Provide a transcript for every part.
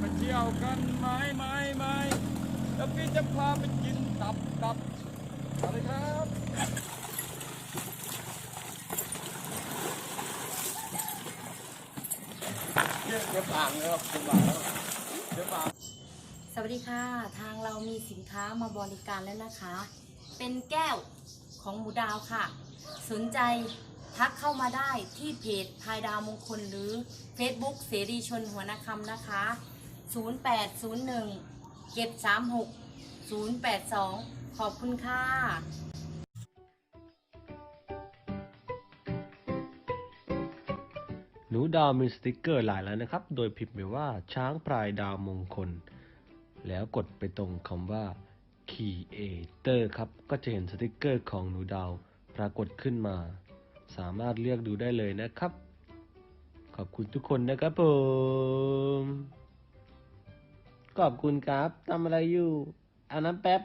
ไปเที่ยวกันไหมไหมไหมแล้วพี่จะพาไปกินตับตับอะไรครับเดี๋ยวปากเลยครับเดี๋ยวปากแล้วเดี๋ยวปากสวัสดีค่ะ ทางเรามีสินค้ามาบริการแล้วนะคะ เป็นแก้วของหมูดาวค่ะ สนใจทักเข้ามาได้ที่เพจพายดาวมงคลหรือ Facebook เสรีชนหัวนาคำนะคะ 0801 736 082ขอบคุณค่ะหนูดาวมีสติกเกอร์หลายแล้วนะครับ โดยพิมพ์ไปว่าช้างพลายดาวมงคล แล้วกดไปตรงคำว่า Creator ครับ ก็จะเห็นสติกเกอร์ของหนูดาวปรากฏขึ้นมา สามารถเลือกดูได้เลยนะครับ ขอบคุณทุกคนนะครับผม ขอบคุณครับทำอะไรอยู่อาบน้ำแป๊บ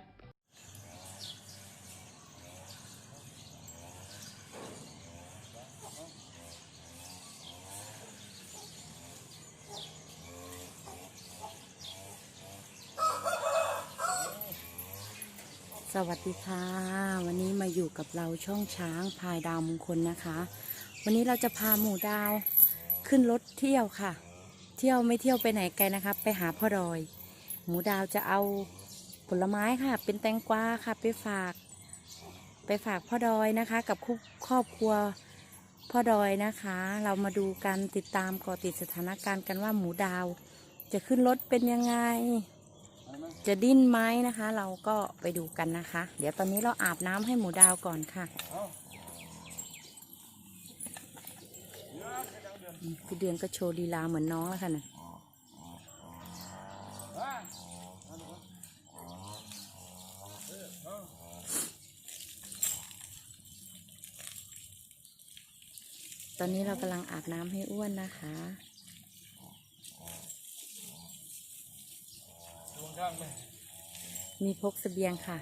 สวัสดีค่ะ วันนี้มาอยู่กับเราช่องช้างพายดาวมงคลนะคะ วันนี้เราจะพาหมูดาวขึ้นรถเที่ยวค่ะ เที่ยวไม่เที่ยวไปไหนไกลนะคะ ไปหาพ่อดอย หมูดาวจะเอาผลไม้ค่ะ เป็นแตงกวาค่ะ ไปฝาก ไปฝากพ่อดอยนะคะ กับครอบครอบครัวพ่อดอยนะคะ เรามาดูกันติดตามก่อติดสถานการณ์กันว่าหมูดาว จะขึ้นรถเป็นยังไง จะดิ้นไหมนะคะ เราก็ไปดูกันนะคะ เดี๋ยวตอนนี้เราอาบน้ำให้หมูดาวก่อนค่ะอืมพี่เดือนก็โชว์ลีลาเหมือนน้องแล้วค่ะนะ อนนี้เรากำลังอาบน้ำให้อ้วนนะคะมีพกเสบียงค่ะ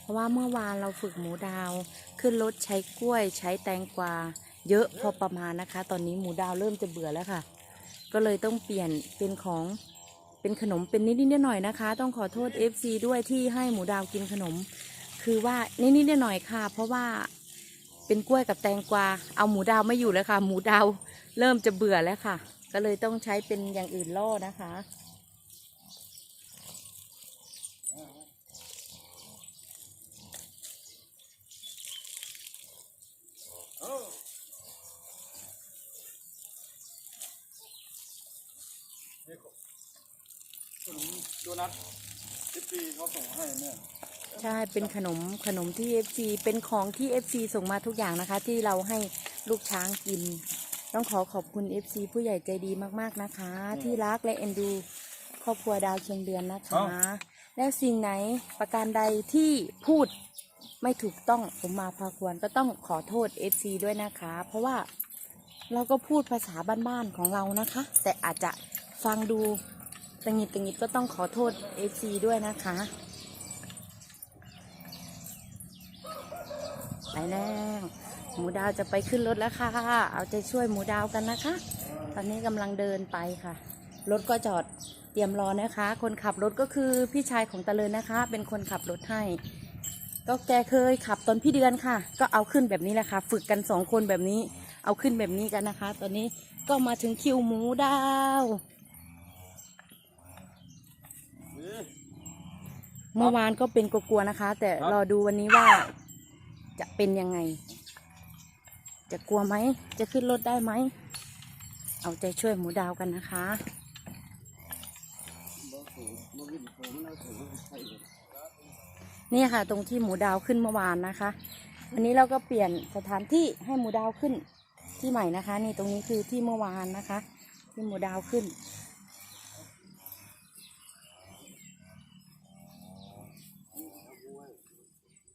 เพราะว่าเมื่อวานเราฝึกหมูดาว ขึ้นรถใช้กล้วยใช้แตงกวา เยอะพอประมาณนะคะ ตอนนี้หมูดาวเริ่มจะเบื่อแล้วค่ะ ก็เลยต้องเปลี่ยนเป็นของเป็นขนมเป็นนิดๆหน่อยนะคะ ต้องขอโทษ FC ด้วยที่ให้หมูดาวกินขนม คือว่านิดๆหน่อยๆค่ะ เพราะว่าเป็นกล้วยกับแตงกวา เอาหมูดาวไม่อยู่แล้วค่ะ หมูดาวเริ่มจะเบื่อแล้วค่ะ ก็เลยต้องใช้เป็นอย่างอื่นล่อนะคะเอานี่ขนมโดนัทที่ปีเขาส่งให้เนี่ย ใช่เป็นขนมขนมที่ FC เป็นของที่ FC ส่งมาทุกอย่างนะคะ ที่เราให้ลูกช้างกิน ต้องขอขอบคุณ FC ผู้ใหญ่ใจดีมากๆนะคะ ที่รักและเอ็นดู ครอบครัวดาวเชียงเดือนนะคะ แล้วสิ่งไหนประการใดที่พูดไม่ถูกต้องผมมาพาควรก็ต้องขอโทษ FC ด้วยนะคะ เพราะว่าเราก็พูดภาษาบ้านๆของเรานะคะ แต่อาจจะฟังดูตังหิดตังหิดก็ต้องขอโทษ FC ด้วยนะคะ ไปแล้วหมูดาวจะไปขึ้นรถแล้วค่ะ เอาใจช่วยหมูดาวกันนะคะ ตอนนี้กำลังเดินไปค่ะ รถก็จอดเตรียมรอนะคะ คนขับรถก็คือพี่ชายของตะเลินนะคะ เป็นคนขับรถให้ ก็แกเคยขับตอนพี่เดือนค่ะ ก็เอาขึ้นแบบนี้แหละค่ะ ฝึกกันสองคนแบบนี้ เอาขึ้นแบบนี้กันนะคะ ตอนนี้ก็มาถึงคิวหมูดาวนี่เมื่อวานก็เป็นกลัวๆนะคะ แต่ครับรอดูวันนี้ว่า จะเป็นยังไง จะกลัวไหม จะขึ้นรถได้ไหม เอาใจช่วยหมูดาวกันนะคะนี่ค่ะ ตรงที่หมูดาวขึ้นเมื่อวานนะคะ วันนี้เราก็เปลี่ยนสถานที่ให้หมูดาวขึ้นที่ใหม่นะคะ นี่ตรงนี้คือที่เมื่อวานนะคะ ที่หมูดาวขึ้น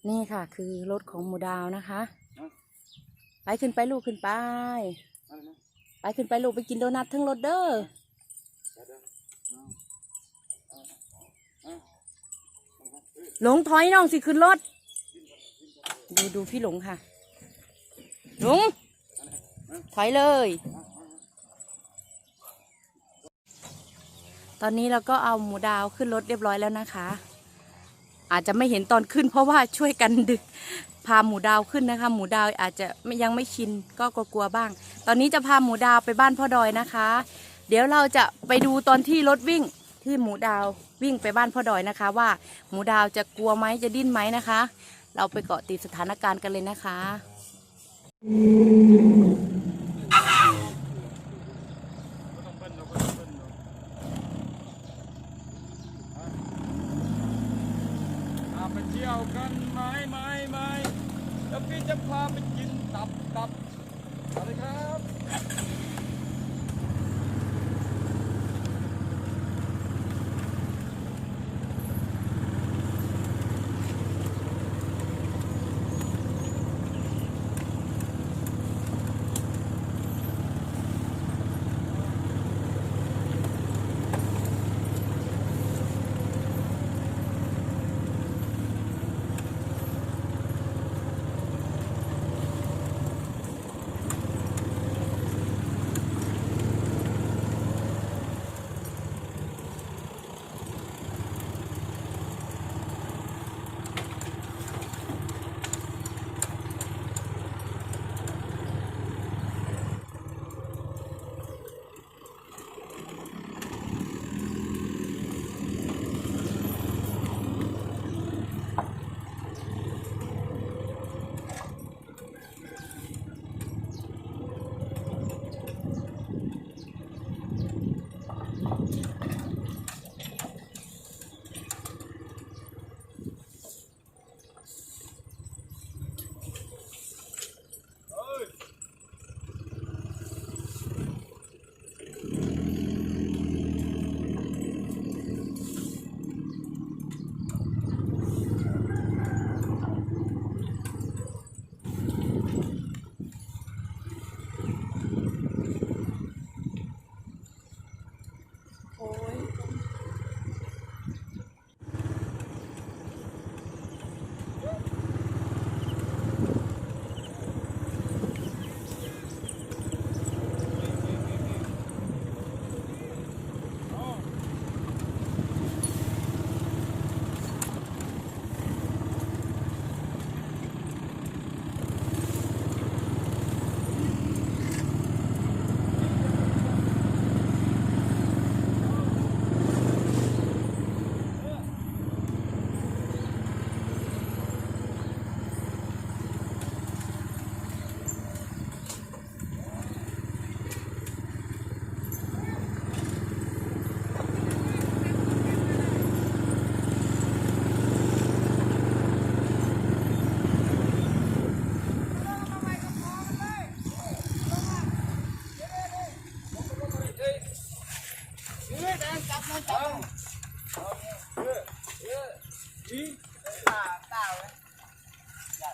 นี่ค่ะ คือรถของหมูดาวนะคะ ไปขึ้นไปลูกขึ้นไปอะไรนะไปขึ้นไปลูกไปกินโดนัททั้งรถเด้อหลงถอยน้องสิขึ้นรถ ดูดูพี่หลงค่ะ หลงถถอยเลย ตอนนี้เราก็เอาหมูดาวขึ้นรถเรียบร้อยแล้วนะคะ อาจจะไม่เห็นตอนขึ้น เพราะว่าช่วยกันดึกพาหมูดาวขึ้นนะคะ หมูดาวอาจจะยังไม่ชินก็กลัวๆบ้าง ตอนนี้จะพาหมูดาวไปบ้านพ่อดอยนะคะ เดี๋ยวเราจะไปดูตอนที่รถวิ่งที่หมูดาววิ่งไปบ้านพ่อดอยนะคะ ว่าหมูดาวจะกลัวไหมจะดิ้นไหมนะคะ เราไปเกาะติดสถานการณ์กันเลยนะคะ ก็ต้องเบิ้ลเราก็ต้องเบิ้ลเราฮะพาไปเที่ยวกัน ไม่ไม่แล้วพี่จะพาไปกินตับตับอะไรครับ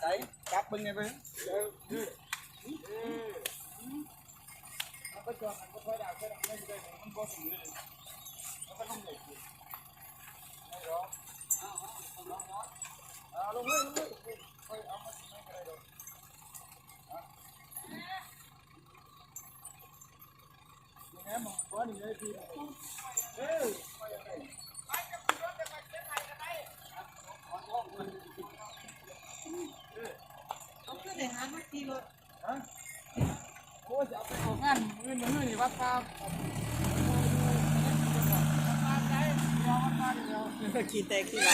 đấy cáp bên nghe với nó có cho nó có khói đào khói đào lên đây nó có gì nữa nó có không được đây đó à luôn đấy luôn đấy thôi ông nó mấy cái đây rồi nghe mà gì đây thì ฮะโอ้จะเอาไปออกงานมือมือนี่วัดตาวัดตาใจรอวัดตาเดียวขี่แตกขี่ไหน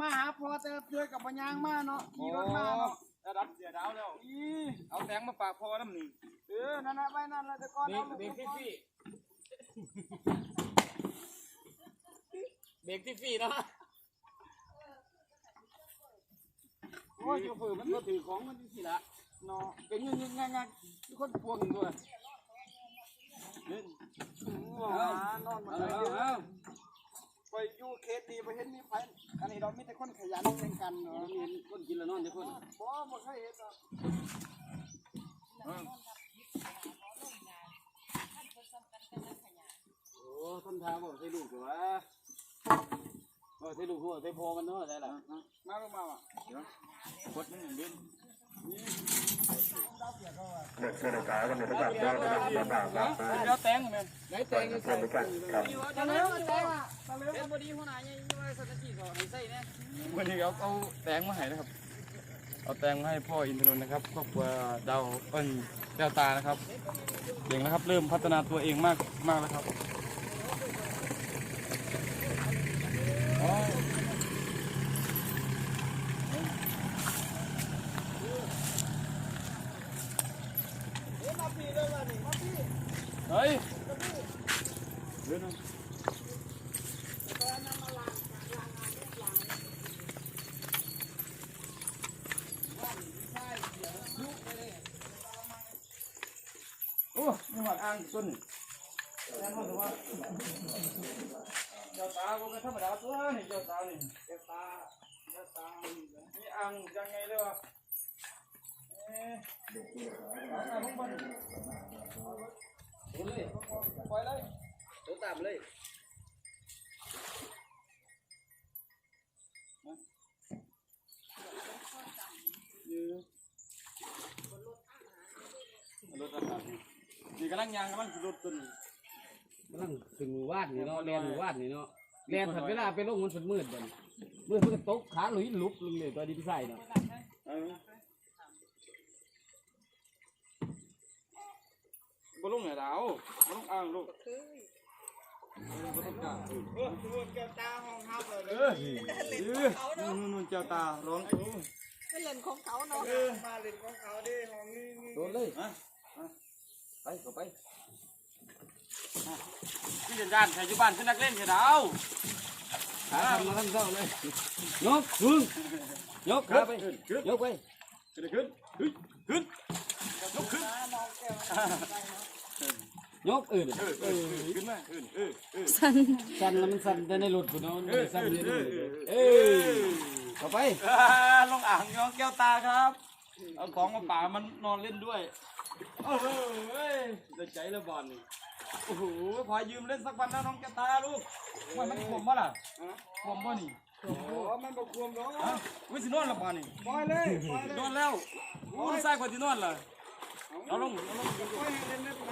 มาหาพอแต่เจอกับปัญญางมาเนาะขี่รถมาเนาะระดับเสียดาวแล้ว อีเอาแตงมาฝากพ่อน้ำหนึ่งเออ นั่นนะไว้นั่นละจะก้อนเอาลูกเบรกที่ฟี่เบรกที่ฟี่เนาะโอ้ยโชเฟอร์มันก็ถือของมันที่สิละเนาะเป็นยังยังไงทุกคนพวงด้วยเล่นนอนมาแล้ว ไปอยู่เคสดีไปเห็นมีไฟอันนี้เราไม่แต่คนขยันเช่นกันเนาะมีคนกินแล้วนอนทุกคนบ่บ่เคยเห็นหรอกโอ้ต้นทางบ่ใช่ลูกเหรอวะเออใช่ลูกหัวใช่พอมันเนาะใช่หรอมาลงมาอะเดี๋ยวกดมันอย่างเด่น เกิดเกิดารกันในระดับยอดระดับลำบากรับเดี๋ยวแตงไหมไหนแตงเกิดการครับตะเลี้แตงอะตะเลี้ยวพอดีหัวหน้าใหญ่ว่าสักทีก็ให้ใส่เนี่ยวันนี้เอาเอาแตงมาให้นะครับ เอาแตงมาให้พ่ออินทนนท์นะครับครอบครัวดาวเอิ้นแก้วตานะครับเก่งแล้วครับ เริ่มพัฒนาตัวเองมากมากแล้วครับอ๋อเฮ้ยเดี๋ยวนะโอ้ ไม่หอดอ่างต้นแน่นอนหรือว่าเจ้าตาก็ไม่ธรรมดาตัวนี่เจ้าตานี่เจ้าตาเจ้าตานี่อ่างยังไงเลยวะเอ๊ะอ่างของมันดูเลยปล่อยเลยตัวตามเลยรถอะไรนี่ กำลังยางกำลังรถต้นกำลังถึงหมู่บ้านนี่เนาะแลนหมู่บ้านนี่เนาะแลนผัดเวลาไปลงมันฝนมืดบัดนี้มืดเพิ่นก็ตกขาหลุยลุบลงเลยตัวดินใส่เนาะเออบ่ลงไหนดาวบ่ลงอ่างลูกเออบ่ต้องกล้าเออเออแก้วตาห้องฮับเลยเออเออนู่นๆแก้วตาร้องโอ้ก็เล่นของเขาเนาะเออมาเล่นของเขาดิห้องนี้นี่โดนเลยฮะ ไปเข้าไปพี่เรียนด้านใครอยู่บ้านคือนักเล่นเสียดาวขาทำมาทั้งเจ้าเลยยกพึ่งยกขาไปขึ้นขึ้นยกไปขึ้นขึ้นขึ้นขึ้นยกขึ้นยกเออเออเออขึ้นมาขึ้นเออเออสันสั่นแล้วมันสั่นแต่ในรถพุ่นเนาะมันไม่ได้สั่นอยู่ในรถเอ้ยเข้าไปอ่าลงอ่างน้องแก้วตาครับ เอาของมาป่ามันนอนเล่นด้วยโอ้โหเฮ้ยได้ใจแล้วบอลนี่โอ้โหพอยืมเล่นสักวันนะน้องแก้วตาลูกมันมันขมปะล่ะขมป่ะนี่โอ้มันบอกขมหรอวิสินอนและบอลนี่ปล่อยเลยนอนแล้วโอ้ยใส่กว่าที่นอนล่ะเอาลงเอาลง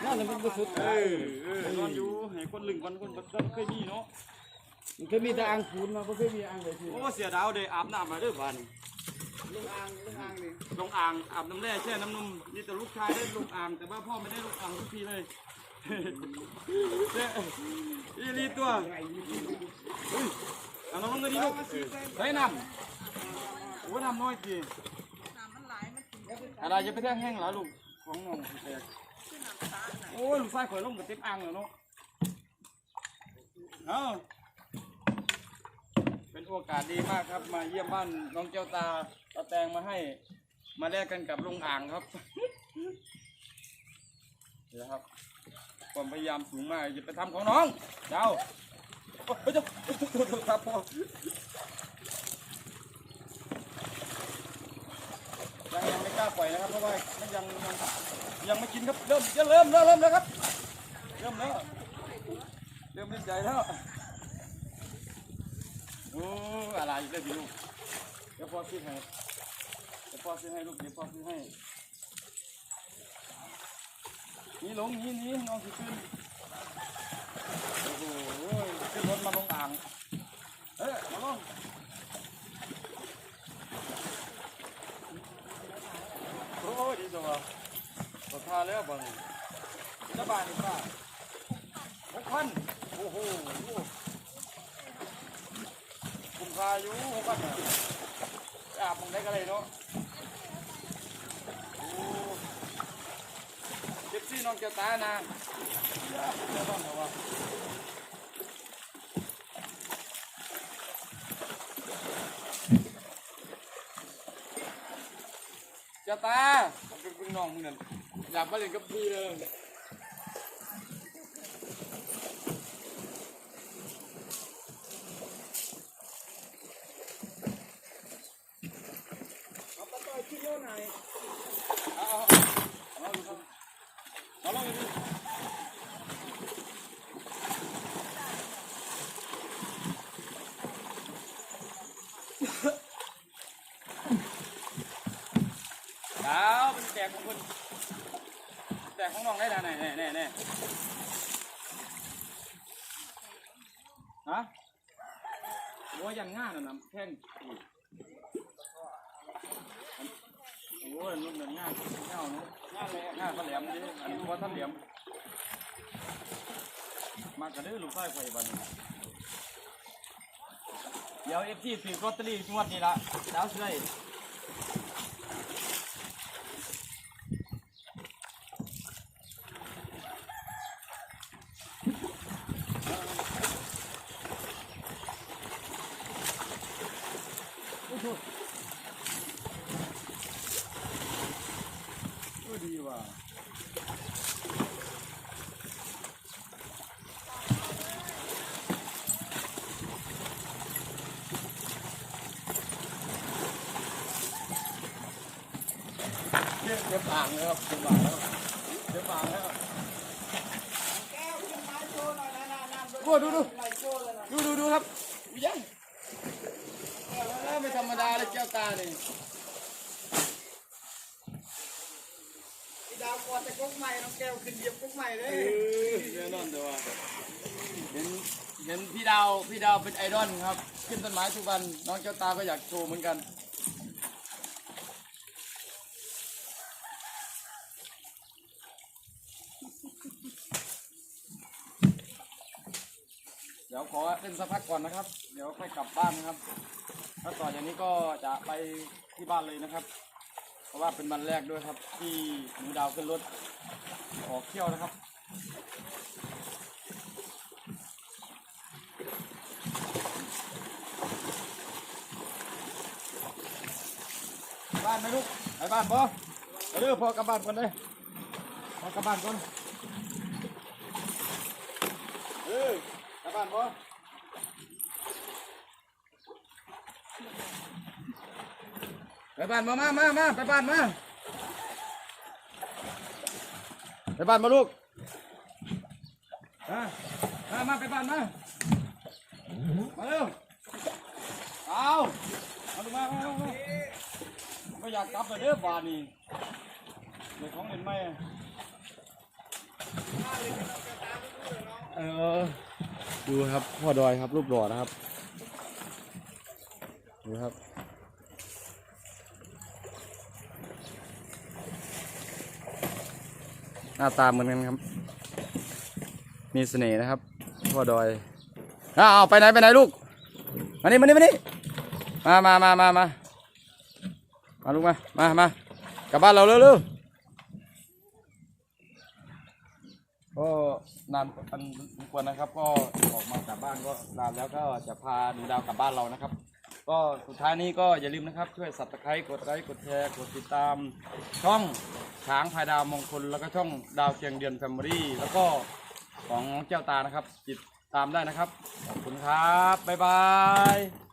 นั่นแหละมันบ่สุดเออเออนอนอยู่ให้คนลึงคนคนคนเคยมีเนาะมันเคยมีแต่อ่างปูนมาบ่เคยมีอ่างเลยทีโอ้เสียดาวเด้อาบน้ำมาเด้อบ้านนี่ ลงอ่างลงอ่างดิลงอ่างอาบน้ำแร่แช่น้ำนมนี่แต่ลูกชายได้ลงอ่าง แต่ว่าพ่อไม่ได้ลงอ่างทุกทีเลยเนี่ยอีรีตัวเฮ้ยเอาน้องลงเลยดิลูกเฮ้น้ำโอ้นำน้อยจีน้ำมันไหลมันถึงอะไรจะไปแท่งแห้งเหรอลูกของน้องแตกโอ้ยลูกชายข่อยลงกับเต็มอ่างแล้วเนาะเอา โอกาสดีมากครับ มาเยี่ยมบ้านน้องเจ้าตาเอาแตงมาให้ มาแลกกันกับลุงอ่างครับเดี๋ยวครับความพยายามสูงมากอย่าไปทำของน้องเจ้าโอ้ยเจ้าครับพ่อยังยังไม่กล้าปล่อยนะครับเพราะว่ายังยังยังไม่กินครับเริ่มจะเริ่มเริ่มเริ่มแล้วครับ เริ่มแล้วเริ่มเล่นใจแล้ว โอ้อะไรอีกแล้วพี่ลูกเดี๋ยวพ่อซื้อให้เดี๋ยวพ่อซื้อให้ลูกเดี๋ยวพ่อซื้อให้นี่ลงนี่นี่น้องสิขึ้นโอ้โหขึ้นรถมาลงอ่างเอ้ยมาลงโอ้ยดีจังวะขอทาแล้วบ้างจะบานอีกป่ะหกพันโอ้โห คาอยู่ผมก็อาบมองได้ก็เลยเนาะเจ็บซี่น้องเจ้ตานะเจ้าต้อเะเจ้าตาเป็นน้องมึงนั่นอยากมาเล่นกับพี่เลย กของคุณแจกของน้องได้ดาไหนแน่แน่แน่ฮะโอ้ยังง่าน่ะนะแข้งโอ้ยนุ่มเหมือนง่าเง่าเนาะง่าเลยง่าเขาแหลี่ยมดิอันนี้ว่าท่านแหลี่ยม มากระดื้อลูกไส้ไฟบันเดี๋ยวเอฟซีซื้อลอตเตอรี่งวดนี้ละดาวซื้อได้ ก็ดีว่ะ เดี๋ยวปางแล้วครับเดี๋ยวปางแล้วเดี๋ยวปางแล้วโอ้ดูดูดูดูดูครับวิยังเออไม่ธรรมดาเลยแก้วตาเนี่ยดาวกอดแต่กุ๊กใหม่น้องแก้วขึ้นเยียบกุ๊กใหม่เลยแน่นอนแต่ว่าเห็นเห็นพี่ดาวพี่ดาวเป็นไอดอลครับ ขึ้นต้นไม้ทุกวันน้องเจ้าตาก็อยากโชว์เหมือนกัน ดี๋ยวขอเล่นสักพักก่อนนะครับ เดี๋ยวค่อยกลับบ้านนะครับแล้วต่อจากนี้ก็จะไปที่บ้านเลยนะครับ เพราะว่าเป็นวันแรกด้วยครับ ที่หนูดาวขึ้นรถออกเที่ยวนะครับบ้านไหมลูกไปบ้านบ่ไปเด้อพอกลับบ้านก่อนเลยพอกลับบ้านก่อนเออ บ้านบ่ไปบ้านมามามามาไปบ้านมา ไปบ้านมาลูกมามามาไปบ้านมา มาเร็ว เอาเอาลูมามามามาไม่อยากกลับเลยเด้อบ้านนี่เด็กของเล่นไหมเออ ดูครับพ่อดอยครับ รูปหล่อนะครับดูครับหน้าตาเหมือนกันครับ มีเสน่ห์นะครับ พ่อดอยอ้าวไปไหนไปไหนลูกมานี่มานี่มานี่มามามามามามาลูกมามามากลับบ้านเราเร็วๆก็ นานอันควรนะครับ ก็ออกมาจากบ้านก็นานแล้วก็จะพาหนูดาวกลับบ้านเรานะครับ ก็สุดท้ายนี้ก็อย่าลืมนะครับ ช่วยสับตะไคร้กดไลค์กดแชร์กดติดตาม ช่องช้างพายดาวมงคล แล้วก็ช่องดาวเชียงเดือนแฟมิลี่แล้วก็ของเจ้าตานะครับติดตามได้นะครับขอบคุณครับบ๊ายบาย